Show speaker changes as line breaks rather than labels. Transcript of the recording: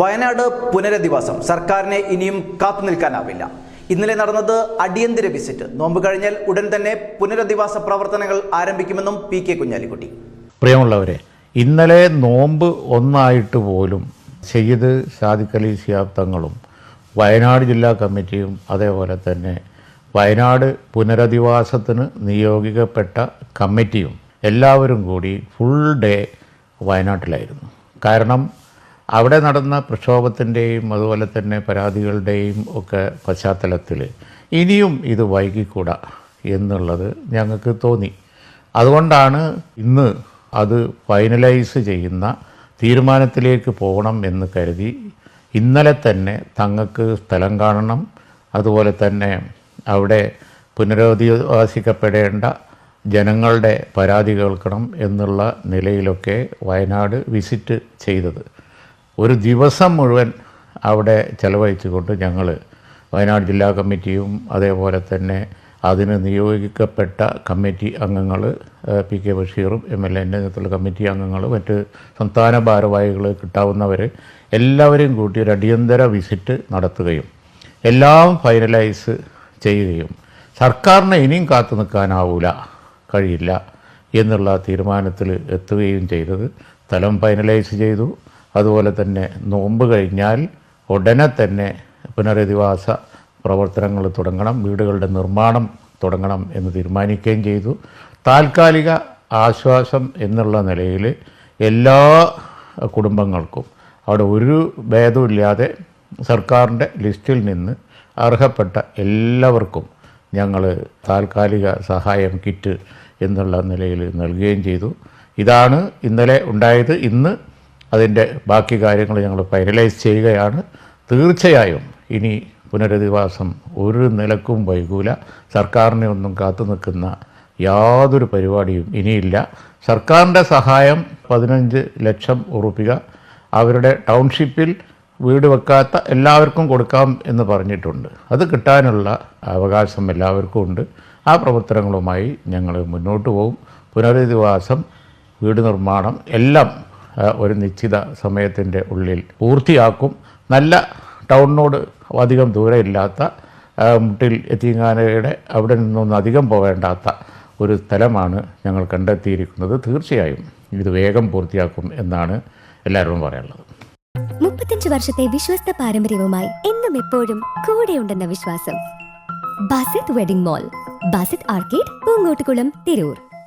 വയനാട് പുനരധിവാസം സർക്കാരിനെ ഇനിയും കാത്തു നിൽക്കാനാവില്ല. ഇന്നലെ നടന്നത് അടിയന്തര വിസിറ്റ്. നോമ്പ് കഴിഞ്ഞാൽ ഉടൻ തന്നെ പുനരധിവാസ പ്രവർത്തനങ്ങൾ ആരംഭിക്കുമെന്നും പി കെ കുഞ്ഞാലിക്കുട്ടി.
പ്രിയമുള്ളവരെ ഇന്നലെ നോമ്പ് ഒന്നായിട്ട് പോലും സയ്യിദ് സാദിഖലി സിയാബ് തങ്ങളും വയനാട് ജില്ലാ കമ്മിറ്റിയും അതേപോലെ തന്നെ വയനാട് പുനരധിവാസത്തിന് നിയോഗിക്കപ്പെട്ട കമ്മിറ്റിയും എല്ലാവരും കൂടി ഫുൾ ഡേ വയനാട്ടിലായിരുന്നു. കാരണം അവിടെ നടന്ന പ്രക്ഷോഭത്തിന്റെയും അതുപോലെ തന്നെ പരാതികളുടെയും ഒക്കെ പശ്ചാത്തലത്തിൽ ഇനിയും ഇത് വൈകിക്കൂടാ എന്നുള്ളത് ഞങ്ങൾക്ക് തോന്നി. അതുകൊണ്ടാണ് ഇന്ന് അത് ഫൈനലൈസ് ചെയ്യുന്ന തീരുമാനത്തിലേക്ക് പോകണം എന്ന് കരുതി ഇന്നലെ തന്നെ തങ്ങൾക്ക് സ്ഥലം കാണണം. അതുപോലെ തന്നെ അവിടെ പുനരധിവാസിക്കപ്പെടേണ്ട ജനങ്ങളുടെ പരാതി കേൾക്കണം എന്നുള്ള നിലയിലൊക്കെ വയനാട് വിസിറ്റ് ചെയ്തത്. ഒരു ദിവസം മുഴുവൻ അവിടെ ചെലവഴിച്ചുകൊണ്ട് ഞങ്ങൾ വയനാട് ജില്ലാ കമ്മിറ്റിയും അതേപോലെ തന്നെ അതിന് നിയോഗിക്കപ്പെട്ട കമ്മിറ്റി അംഗങ്ങൾ പി കെ ബഷീറും എം എൽ എന്റെ നേതൃത്വത്തിലുള്ള കമ്മിറ്റി അംഗങ്ങൾ മറ്റ് സംസ്ഥാന ഭാരവാഹികൾ കിട്ടാവുന്നവർ എല്ലാവരെയും കൂട്ടി ഒരു അടിയന്തര വിസിറ്റ് നടത്തുകയും എല്ലാം ഫൈനലൈസ് ചെയ്യുകയും സർക്കാരിനെ ഇനിയും കാത്തു നിൽക്കാനാവൂല കഴിയില്ല എന്നുള്ള തീരുമാനത്തിൽ എത്തുകയും ചെയ്തത് സ്ഥലം ഫൈനലൈസ് ചെയ്തു. അതുപോലെ തന്നെ നോമ്പ് കഴിഞ്ഞാൽ ഉടനെ തന്നെ പുനരധിവാസ പ്രവർത്തനങ്ങൾ തുടങ്ങണം വീടുകളുടെ നിർമ്മാണം തുടങ്ങണം എന്ന് തീരുമാനിക്കുകയും ചെയ്തു. താൽക്കാലിക ആശ്വാസം എന്നുള്ള നിലയിൽ എല്ലാ കുടുംബങ്ങൾക്കും അവിടെ ഒരു ഭേദമില്ലാതെ സർക്കാരിന്റെ ലിസ്റ്റിൽ നിന്ന് അർഹപ്പെട്ട എല്ലാവർക്കും ഞങ്ങൾ താൽക്കാലിക സഹായം കിറ്റ് എന്നുള്ള നിലയിൽ നൽകുകയും ചെയ്തു. ഇതാണ് ഇന്നലെ ഉണ്ടായത്. ഇന്ന് അതിന്റെ ബാക്കി കാര്യങ്ങൾ ഞങ്ങൾ ഫൈനലൈസ് ചെയ്യുകയാണ്. തീർച്ചയായും ഇനി പുനരധിവാസം ഒരു നിലക്കും വൈകൂല. സർക്കാരിനെ ഒന്നും കാത്തു നിൽക്കുന്ന യാതൊരു പരിപാടിയും ഇനിയില്ല. സർക്കാരിന്റെ സഹായം പതിനഞ്ച് ലക്ഷം ഉറുപ്പിക. അവരുടെ ടൗൺഷിപ്പിൽ വീട് വെക്കാത്ത എല്ലാവർക്കും കൊടുക്കാം എന്ന് പറഞ്ഞിട്ടുണ്ട്. അത് കിട്ടാനുള്ള അവകാശം എല്ലാവർക്കും ഉണ്ട്. ആ പ്രവർത്തനങ്ങളുമായി ഞങ്ങൾ മുന്നോട്ട് പോകും പുനരധിവാസം വീട് നിർമ്മാണം എല്ലാം ഒരു നിശ്ചിത സമയത്തിന്റെ ഉള്ളിൽ പൂർത്തിയാക്കും. നല്ല ടൗണിനോട് അധികം ദൂരമില്ലാത്ത മുട്ടിൽ എത്തിങ്ങാനയുടെ അവിടെ നിന്നൊന്നും അധികം പോകേണ്ടാത്ത ഒരു സ്ഥലമാണ് ഞങ്ങൾ കണ്ടെത്തിയിരിക്കുന്നത്. തീർച്ചയായും ഇത് വേഗം പൂർത്തിയാക്കും എന്നാണ് എല്ലാവരും പറയാനുള്ളത്.
മുപ്പത്തഞ്ച് വർഷത്തെ വിശ്വസ്ത പാരമ്പര്യവുമായി എന്നും എപ്പോഴും കൂടെ ഉണ്ടെന്ന വിശ്വാസം. Basith wedding mall Basith arcade Poongottukulam Tirur.